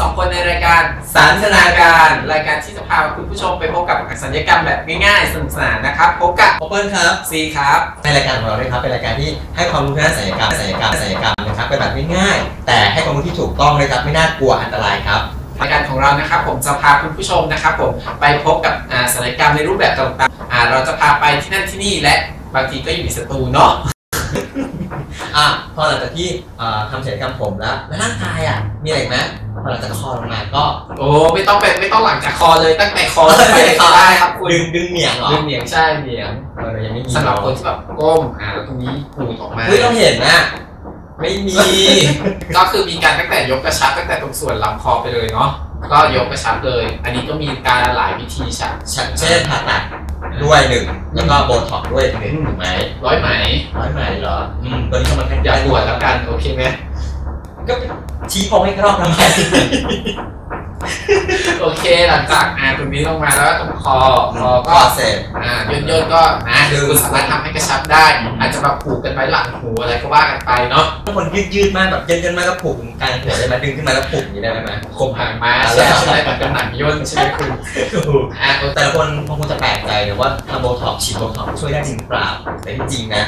สองคนในรายการสันทนาการ รายการที่จะพาคุณผู้ชมไปพบกับสัญญกรรมแบบง่ายๆสนุกสนานนะครับพบกับโอเปิลครับซีครับในรายการของเราด้วยครับเป็นรายการที่ให้ความรู้ด้านศัลยกรรมศัลยกรรมศัลยกรรมนะครับเป็นแบบง่ายๆ แต่ให้ความรู้ที่ถูกต้องนะครับไม่น่ากลัวอันตรายครับรายการของเรานะครับผมจะพาคุณผู้ชมนะครับผมไปพบกับอ่าศัลยกรรมในรูปแบบต่างๆอ่าเราจะพาไปที่นั่นที่นี่และบางทีก็อยู่ในสตูเนาะ อะพอหลังจากที่เอ่อทำศัลยกรรมผมแล้วแล้วร่างกายอะมีอะไรอีกไหมพอหลังจากคอลงมาก็โอ้ไม่ต้องเป็นไม่ต้องหลังจากคอเลยตั้งแต่คอไปเลยก็ได้ครับคุณดึงดึงเหนียงเหรอดึงเหนียงใช่เหนียงเออยังไม่มีสำหรับคนที่แบบก้มอ่าแล้วตรงนี้ปูดออกมาเฮ้ยเราเห็นนะไม่มี ก็คือมีการตั้งแต่ยกกระชับตั้งแต่ตรงส่วนลำคอไปเลยเนาะก็ยกกระชับเลย อันนี้ก็มีการหลายวิธีชักเช่นผ่าตัด ด้วยหนึ่งแล้วก็โบท็อกด้วยหนึ่งถูกไหมร้อยไหมร้อยไหมเหรออืมตันนี้ก็มันอย่าปวดแล้วกันโอเคไหมก็ชี้พองให้รอบทำไม โอเคหลังจากอ่าตรงนี้ลงมาแล้วตรงคอคอก็เสร็จอ่าย่นย่นก็นะคุณสามารถทำให้กระชับได้ อาจจะแบบผูกกันไว้หลังหูอะไรก็ว่ากันไปเนาะถ้าคนยืดยืดมากแบบยินยินมากก็ผูกกลางหัวได้ไหมดึงขึ้นมาแล้วผูกอย่างนี้ได้ไหมคมหางม้าใช่ไหมใช่ไหมเหมือนกับหนังย่นใช่ไหมคุณอ่าโอเคแต่ละคนคงจะแปลกใจนะว่าทำโบท็อกฉีดโบท็อกช่วยได้จริงเปล่าแต่จริงนะ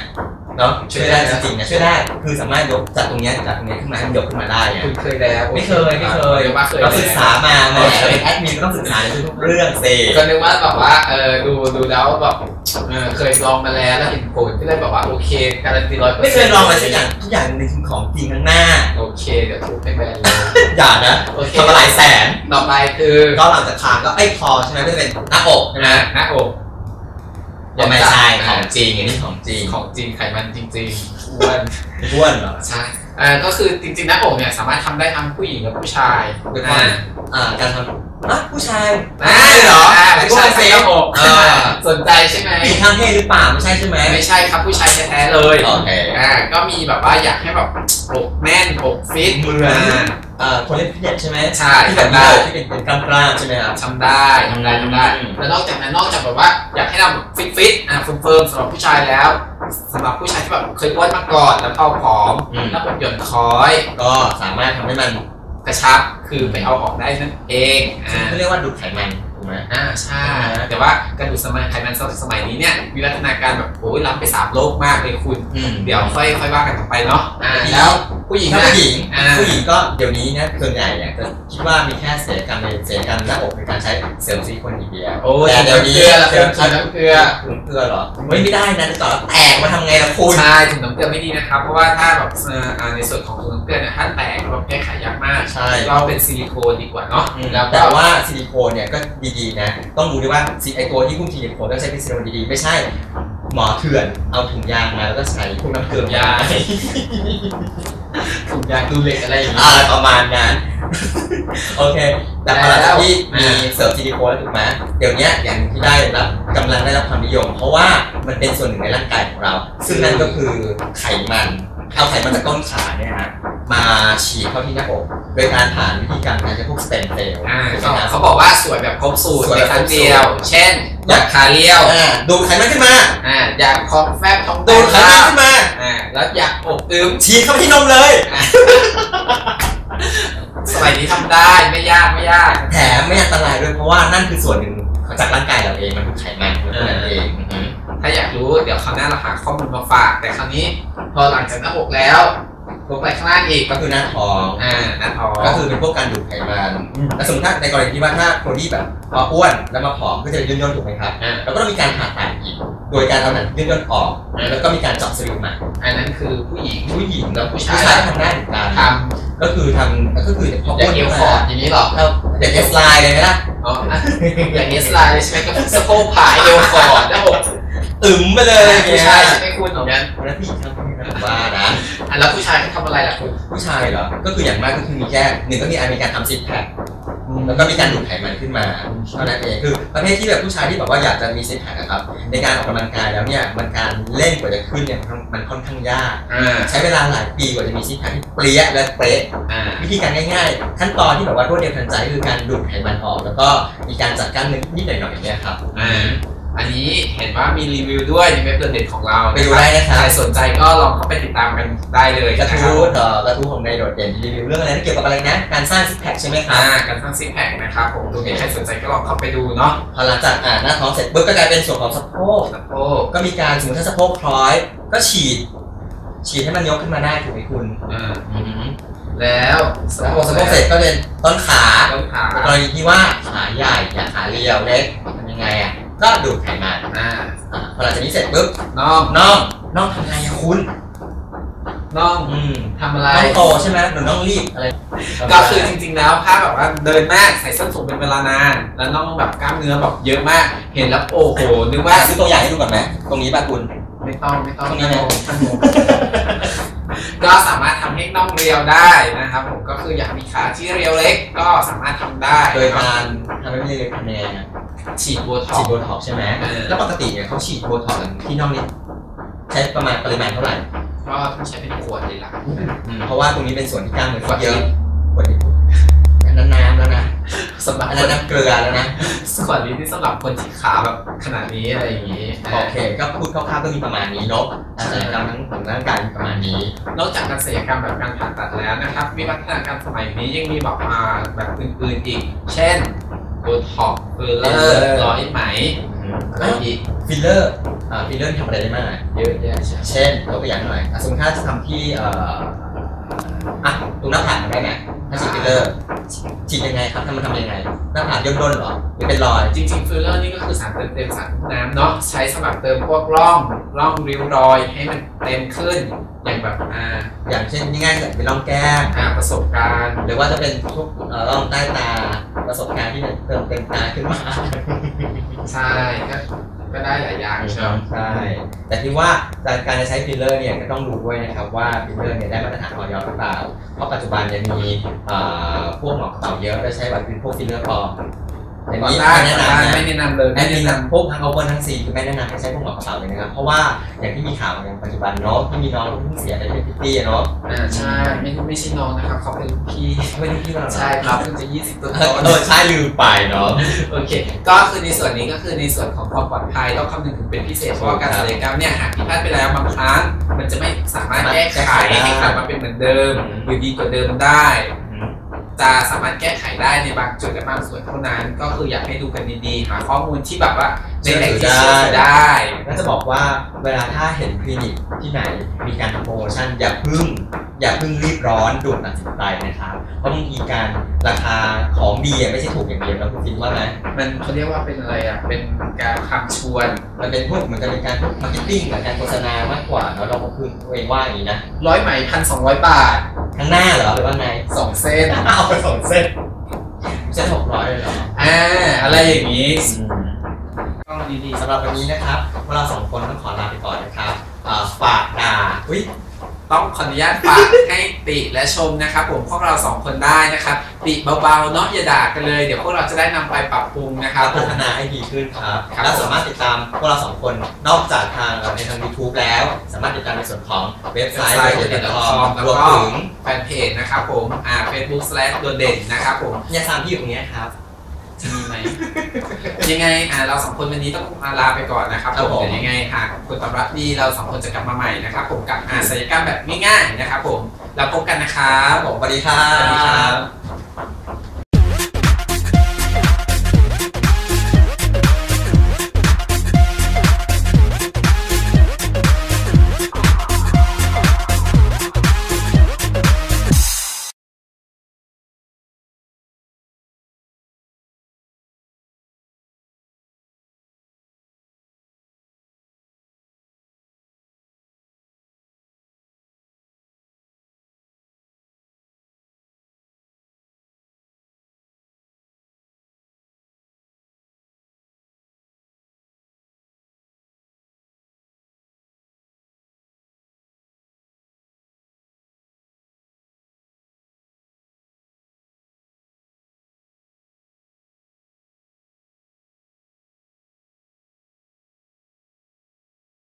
เนาะช่วยได้จริงๆนะช่วยได้คือสามารถยกจากตรงเนี้ยจากตรงเนี้ยขึ้นมาให้มันยกขึ้นมาได้ไงคุณเคยแล้วไม่เคยไม่เคยดี๋วว่าเคยเราศึกษาแล้วมาแหมเป็นแอดมินก็ต้องศึกษาในทุกๆเรื่องสิก็นึกว่าแบบว่าเออดูดูแล้วแบบเออเคยลองมาแล้วแล้วเห็นผลก็เลยแบบว่าโอเคการันตีร้อยไม่เคยลองอะไรสักอย่างทุกอย่างในคือของจริงข้างหน้าโอเคเดี๋ยวทุบให้แบนเลยอย่านะโอเคทำมาหลายแสนต่อไปคือก็หลังจากทานก็ไอ้คอใช่ไหมก็จะเป็นหน้าอกใช่ไหมนะหน้าอก ยังไม่ใช่ของจริงอันนี้ของจริงของจริงไขมันจริงๆอ้วนอ้วนเหรอใช่เอ่อก็คือจริงๆหน้าอกเนี่ยสามารถทำได้ทั้งผู้หญิงและผู้ชายเป็นว่าอ่าการทำ อะผู้ชายอ่าไม่ใช่เหรออ่าไอ้ผู้พวชากยเซใส่หลน้าอกอ่าสนใจใช่ไหมมีทางเพศหรือเปล่าไม่ใช่ใช่ไหมไม่ใช่ครับผู้ชายแท้ๆเลยโอเคอ่าก็มีแบบว่าอยากให้แบบอกแน่นอกฟิตเหมือนอ่าคนเล่นฟิตเนสใช่ไหมใช่ที่แบบทำได้ที่เป็นเป็นกล้ามกล้ามๆใช่ไหมครับทำได้ทำได้ทำได้อืมแล้วนอกจากนั้นนอกจากแบบว่าอยากให้เราฟิตฟิตๆอ่าเฟิร์มๆสำหรับผู้ชายแล้วสำหรับผู้ชายที่แบบเคยอ้วนมาก่อนแล้วพอผอมอืมแล้วอกหย่อนคอย ก็สามารถทำให้มัน กระชับคือไปเอาออกได้นั่นเองอ่าเขาเรียกว่าดูดไขมันถูกไหม อ่าใช่แต่ว่าการดูดสมัยไขมันสมัยนี้เนี่ยวิวัฒนาการแบบโอ้ยล้ำไปสามโลกมากเลยคุณ อืม เดี๋ยวค่อยค่อยว่ากันต่อไปเนาะอ่าทีนี้แล้ว ผู้หญิงถ้านะผู้หญิงอ่า ผู้หญิงก็เดี๋ยวนี้นะส่วนใหญ่เนี่ยจะคิดว่ามีแค่ศัลยกรรมในศัลยกรรมหน้าอกในการใช้เสริมซิลิโคนอย่างเดียวโอ้ยแต่เดี๋ยวนี้เกลือแล้วเสริมเกลือน้ำเกลือถุงเกลือเหรอเฮ้ยไม่ได้นะจะต่อแตกมาทำไงล่ะคุณใช่ถุงน้ำเกลือไม่ดีนะครับ เพราะว่าถ้าแบบเอ่ออ่าในส่วนของถุงน้ำเกลือเนี่ยถ้าแตกแบบแก้ไขยากมาก ใช่ เราเป็นซิลิโคนดีกว่าเนาะอืมแล้วก็แต่ว่าซิลิโคนเนี่ยก็ดีๆนะ ต้องดูด้วยว่าซิไอตัวที่พุ่งซิลิโคนต้องใช้เป็นซิลิโคนดีๆ ไม่ใช่ หมอเถื่อนเอาถุงยางมาแล้วก็ใส่พวกน้ำเกลือยา ถุงยางดูเหล็กอะไรอย่างอ่าเงี้ยประมาณนั้นโอเค แต่พอหลังจากที่แล้วมีเสริมซิลิโคนแล้วถูกไหมเดี๋ยวเนี้ยอย่างที่ได้รับกำลังได้รับความนิยม เพราะว่ามันเป็นส่วนหนึ่งในร่างกายของเรา ซึ่งนั่นก็คือไขมัน เอาไขมันจากต้นขาเนี่ยนะ มาฉีดเข้าที่หน้าอกโดยการผ่านวิธีการการใช้พวกสเต็มเซลล์อ่าถูกไหมเขาครับเขาบอกว่าสวยแบบครบสูตรสวยในแบบครั้งครบสูตรเดียว เช่นอยากขาเลี้ยวอ่าดูดไขมันขึ้นมาอ่าอยากคองแฟบท้องดูดไขมันบ้างขึ้นมาอ่าแล้วอยากอกอึมฉีดเข้าไปที่นมเลย สมัยนี้ทำได้ไม่ยากไม่ยากแถมไม่อันตรายด้วยเพราะว่านั่นคือส่วนหนึ่งจากร่างกายเราเองมันคือไขมันเท่านั้นเองอืมถ้าอยากรู้เดี๋ยวคราวหน้าเราหาข้อมูลมาฝาก แต่คราวนี้พอหลังจากหน้าอกแล้ว ลงไปข้างล่างอีกก็คือหน้าท้องอ่าหน้าท้องก็คือเป็นพวกการดูดไขมันและสมมติถ้าในกรณีที่ว่าถ้าคนที่แบบพออ้วนแล้วมาผอมก็จะย่นย่นๆถูกไหมครับอ่าแล้วก็ต้องมีการผ่าตัดอีก โดยการเอาหนังย่นย่นๆออก แล้วก็มีการเจาะสลิมใหม่อันนั้นคือผู้หญิงผู้หญิงแล้วผู้ผู้ชายชายทำได้เหมือนกันทก็คือทำก็คือพอำออ้ย่าวงนเอวขึ้นคอมาร์ดอย่างนี้หรอเราเด็กเอสไลน์เลยไหมล่ะอ๋ออะอย่างนี้สไลด์ใช่ไหมก็สะโพกผายเอวคอร์ดหน้าอกอึมไปเลยผู้ชายใช่ไหมคุณอย่างนั้นแล้วผู้หญิงทำยังไงผมว่านะอะ แล้วผู้ชายเขาทำอะไรล่ะคุณผู้ชายเหรอ ก็คืออย่างมากก็คือมีแค่หนึ่งก็มีอันมีการทำซิกแพคแล้วก็มีการดูดไขมันขึ้นมาเท่านั้นเองคือประเภทที่แบบผู้ชายที่แบบว่าอยากจะมีซิกแพคนะครับ ในการออกกำลังกายแล้วเนี่ยมันการเล่นกว่าจะขึ้นเนี่ยมันมันค่อนข้างยากอ่าใช้เวลาหลายปีกว่าจะมีซิกแพคที่เปรี้ยและเป๊ะอ่าวิธีการง่ายๆ ขั้นตอนที่แบบว่ารวดเร็วทันใจก็คือการดูดไขมันออก แล้วก็มีการจัดกล้ามเนื้อนิดๆหน่อยๆเนี่ยครับ อ่าอันนี้เห็นว่ามีรีวิวด้วยในเว็บเด็ดของเราไปดูได้นะครับใครสนใจก็ลองเข้าไปติดตามกันได้เลยกระนะคทู้รับเอ่อกระทู้ของนายโดดเด่นรีวิวเรื่องอะไรนะเกี่ยวกับอะไรนะการสร้างซิกแพคใช่ไหมครัอ่าบการสร้างซิกแพคนะครับผมดูใครสนใจก็ลองเข้าไปดูเนาะพอหลังจากอ่านหน้าท้องเสร็จปุ๊บก็กลายเป็นส่วนของสะโพกสะโพกก็มีการสมมติถ้าสะโพกคล้อย ก็ฉีด ฉีดให้มันยกขึ้นมาได้ถูกไหมคุณอ่าอืมแล้วแล้วพอสะโพกเสร็จก็เป็นต้นขาต้นขาในกรณีที่ว่าขาใหญ่อยากขาเรียวเล็กทำยังไงอะ ก็ดูดไขมันอ่าอ่าพอหลังจากนี้เสร็จปุ๊บน้องน่องน่องทำไงอะคุณน้องอืมทำอะไรน่องโตใช่ไหมหรือน่องรีบอะไร ก็คือจริง ๆ แล้วถ้าแบบว่าเดินมากใส่ส้นสูงเป็นเวลานาน แล้วน้องแบบกล้ามเนื้อแบบเยอะมาก เห็นแล้วโอ้โหนึกว่าว่าซื้อตัวอย่างให้ดูก่อนไหมตรงนี้ป่ะคุณ ไม่ต้องไม่ต้องตรงนี้นะท่านโมก็สามารถทำให้น่องเรียวได้นะครับผมก็คืออยากมีขาที่เรียวเล็กก็สามารถทำได้ โดยนะครับการทำให้ไม่ได้เลยคะแนน ฉีดโบท็อฉีดกซ์โบท็อกซ์ใช่ไหมเออแล้วปกติเนี่ยเขาฉีดโบท็อกซ์กันที่น่องนี่ใช้ประมาณปริมาณเท่าไหร่ก็ต้องใช้เป็นขวดเลยล่ะอืมเพราะว่าตรงนี้เป็นส่วนที่กล้ามเนื้อเขาเยอะกว่านี้อันนั้นน้ำแล้วนะสำหรับอันคนั้นนน้ำเกลือแล้วนะขวดนี้ที่สำหรับคนที่ขาแบบขนาดนี้อะไรอย่างนี้โอเค ก็พูดคร่าวๆก็มีประมาณนี้เนาะการศัลยกรรมทั้งของร่างกายมีประมาณนี้ นอกจากการศัลยกรรมแบบการผ่าตัดแล้วนะครับวิวัฒนาการสมัยนี้ยังมีแบบมาแบบอื่นๆอีก เช่น โบท็อกซ์ฟิลเลอร์ร้อยไหมอะไรอีกฟิลเลอร์อ่าฟิลเลอร์ทำอะไรได้บ้างอะเยอะแยะใช่เช่นยกตัวอย่างหน่อยอะสมมติถ้าจะทำที่เอ่ออะตรงหน้าผากได้ไหมถ้าฉีดฟิลเลอร์ฉีดยังไงครับทำมันทำยังไง หน้าผากย่นๆเหรอหรือเป็นรอย จริงๆฟิลเลอร์นี่ก็คือสารเติมเต็มสารน้ำเนาะใช้สำหรับเติมพวกร่องร่องริ้วรอยให้มันเต็มขึ้นอย่างแบบอ่าอย่างเช่นง่ายๆแบบเป็นร่องแก้มอ่าประสบการณ์ หรือว่าจะเป็นพวกเอ่อร่องใต้ตา ประสบการณ์ที่เติมเต็มตาขึ้นมา ใช่ก็ก็ได้หลายอย่างใช่ไหมใช่ แต่ที่ว่าการจะใช้ฟิลเลอร์เนี่ยก็ต้องดูด้วยนะครับว่าฟิลเลอร์เนี่ยได้มาตรฐานออยหรือเปล่า เพราะปัจจุบันเนี่ยมีเอ่อพวกหมอกระเป๋าเยอะไปใช้แบบเป็นพวกฟิลเลอร์ปลอม อย่างก่อนนี้ได้ไม่ก่แนะอนได้นำนะไม่แนะนำเลยไม่ไม่แนะแนะนนำพวกทั้งเอาเวอร์ทั้งซีคือไม่แนะนำให้ใช้พวกหมอกระเป๋าเลยนะครับ เพราะว่าอย่างที่มีข่าวอย่างปัจจุบันเนาะที่มีน้องเพิ่งเสียไปเป็นพิตตี้อะเนาะำอ่าใช่ไม่ไม่ใช่น้องนะครับเขาเป็นพี่ไม่ได้พี่เราเหรอใช่ครับเพิ่งจะ20ต้นเออเออใช่ลืมไปเนาะโอเค ก็คือในส่วนนี้ก็คือในส่วนของความปลอดภัยต้องคำนึงถึงเป็นพิเศษเพราะว่าการศัลยกรรมเนี่ยหากผิดพลาดไปแล้วบางครั้งมันจะไม่สามารถแก้ไขให้กลับมาเป็นเหมือนเดิมหรือดีกว่าเดิมได้ จะสามารถแก้ไขได้ในบางจุดและบางส่วนเท่านั้น ก็คืออยากให้ดูกันดีๆหาข้อมูลที่แบบว่าในแหล่งที่เชื่อถือได้ก็จะบอกว่าเวลาถ้าเห็นคลินิกที่ไหนมีการทำโปรโมชั่นอย่าเพึ่งอย่าเพึ่งรีบร้อนด่วนตัดสินใจนะครับเพราะบางทีการราคาของดีอะไม่ใช่ถูกอย่างเดียวนะคุณฟินว่าไหมมันเขาเรียกว่าเป็นอะไรอะเป็นการคำชวน มันเป็นพวกเหมือนกันเป็นการพวกมาร์เก็ตติ้งกับการโฆษณามากกว่าเนาะเราก็พึ่งตัวเองว่าอย่างนี้นะร้อยไหมพันสองร้อยบาท ข้างหน้าเหรอหรือว่าไงสองเส้นเอาไปสองเส้นเส้นหกร้อยเลยเหรออ่าอะไรอย่างนี้อืมต้องดีสำหรับวันนี้นะครับพวกเราสองคนต้องขอลาไปก่อนนะครับอ่าฝากด่าอุ้ยๆ ต้องขออนุญาตฝากให้ติและชมนะครับ ผมพวกเราสองคนได้นะครับติเบาๆเนาะอย่าด่ากันเลยเดี๋ยวพวกเราจะได้นำไปปรับปรุงนะครับผพัม ฒนาให้ดีขึ้นครับครับ และสามารถติดตามพวกเราสองคนนอกจากทางเอ่อในทาง YouTube แล้ว สามารถติดตามในส่วนของเว็บไซต์เว็บไซต์เว็บเดคคออมมรวมแล้วก็ถึงแฟนเพจนะครับผมอ่า Facebook slash โดดเด่นนะครับผมยาสามที่อยู่ตรงเนี้ยครับ จะมีไหม ยังไงอ่าเราสองคนวันนี้ต้องลาไปก่อนนะครับครับผมเดี๋ยวยังไงหากคุณตอบรับดีเราสองคนจะกลับมาใหม่นะครับผมกับอาศัลยกรรมแบบง่ายๆนะครับผมแล้วพบกันนะครับผมสวัสดีครัสวัสดีครับบ